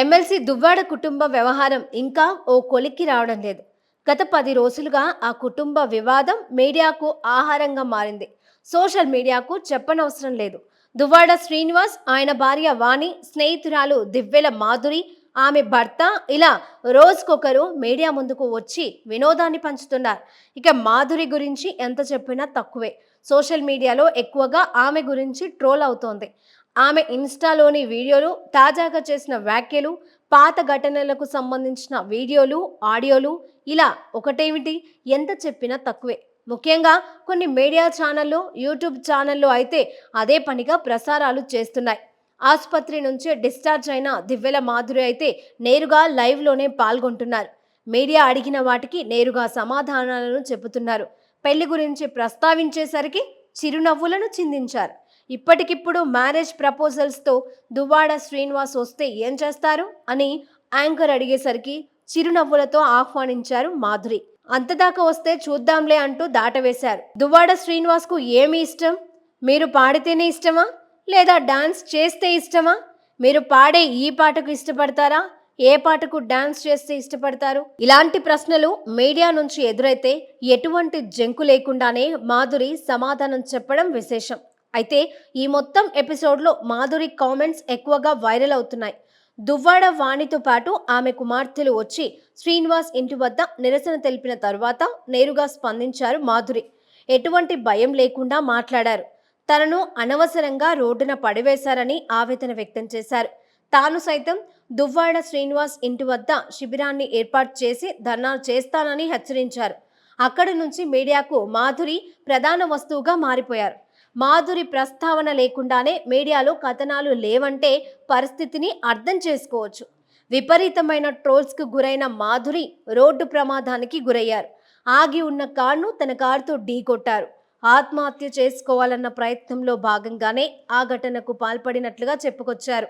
MLC Duvvada కుటుంబ వ్యవహారం ఇంకా ఓ కొలిక్కి రావడం లేదు. గత పది రోజులుగా ఆ కుటుంబ వివాదం మీడియాకు ఆహారంగా మారింది. సోషల్ మీడియాకు చెప్పనవసరం లేదు. దువ్వాడ శ్రీనివాస్ ఆయన భార్య వాణి స్నేహితురాలు దివ్వెల మాధురి ఆమె భర్త ఇలా రోజుకొకరు మీడియా ముందుకు వచ్చి వినోదాన్ని పంచుతున్నారు. ఇక మాధురి గురించి ఎంత చెప్పినా తక్కువే. సోషల్ మీడియాలో ఎక్కువగా ఆమె గురించి ట్రోల్ అవుతోంది. ఆమె ఇన్స్టాలోని వీడియోలు తాజాగా చేసిన వ్యాఖ్యలు పాత ఘటనలకు సంబంధించిన వీడియోలు ఆడియోలు ఇలా ఒకటేమిటి? ఎంత చెప్పినా తక్కువే. ముఖ్యంగా కొన్ని మీడియా ఛానళ్ళు యూట్యూబ్ ఛానళ్ళు అయితే అదే పనిగా ప్రసారాలు చేస్తున్నాయి. ఆసుపత్రి నుంచి డిశ్చార్జ్ అయిన దివ్వెల మాధురి అయితే నేరుగా లైవ్లోనే పాల్గొంటున్నారు. మీడియా అడిగిన వాటికి నేరుగా సమాధానాలను చెబుతున్నారు. పెళ్ళి గురించి ప్రస్తావించేసరికి చిరునవ్వులను చిందించారు. ఇప్పటికిప్పుడు మ్యారేజ్ ప్రపోజల్స్తో దువ్వాడ శ్రీనివాస్ వస్తే ఏం చేస్తారు అని యాంకర్ అడిగేసరికి చిరునవ్వులతో ఆహ్వానించారు మాధురి. అంతదాకా వస్తే చూద్దాంలే అంటూ దాటవేశారు. దువ్వాడ శ్రీనివాస్కు ఏమి ఇష్టం? మీరు పాడితేనే ఇష్టమా? లేదా డాన్స్ చేస్తే ఇష్టమా? మీరు పాడే ఈ పాటకు ఇష్టపడతారా? ఏ పాటకు డాన్స్ చేస్తే ఇష్టపడతారు? ఇలాంటి ప్రశ్నలు మీడియా నుంచి ఎదురైతే ఎటువంటి జంకు లేకుండానే మాధురి సమాధానం చెప్పడం విశేషం. అయితే ఈ మొత్తం ఎపిసోడ్లో మాధురి కామెంట్స్ ఎక్కువగా వైరల్ అవుతున్నాయి. దువ్వాడ వాణితో పాటు ఆమె కుమార్తెలు వచ్చి శ్రీనివాస్ ఇంటి వద్ద నిరసన తెలిపిన తర్వాత నేరుగా స్పందించారు మాధురి. ఎటువంటి భయం లేకుండా మాట్లాడారు. తనను అనవసరంగా రోడ్డున పడివేశారని ఆవేదన వ్యక్తం చేశారు. తాను సైతం దువ్వాడ శ్రీనివాస్ ఇంటి వద్ద శిబిరాన్ని ఏర్పాటు చేసి ధర్నాలు చేస్తానని హెచ్చరించారు. అక్కడి నుంచి మీడియాకు మాధురి ప్రధాన వస్తువుగా మారిపోయారు. మాధురి ప్రస్తావన లేకుండానే మీడియాలో కథనాలు లేవంటే పరిస్థితిని అర్థం చేసుకోవచ్చు. విపరీతమైన ట్రోల్స్కు గురైన మాధురి రోడ్డు ప్రమాదానికి గురయ్యారు. ఆగి ఉన్న కారును తన కారుతో ఢీకొట్టారు. ఆత్మహత్య చేసుకోవాలన్న ప్రయత్నంలో భాగంగానే ఆ ఘటనకు పాల్పడినట్లుగా చెప్పుకొచ్చారు.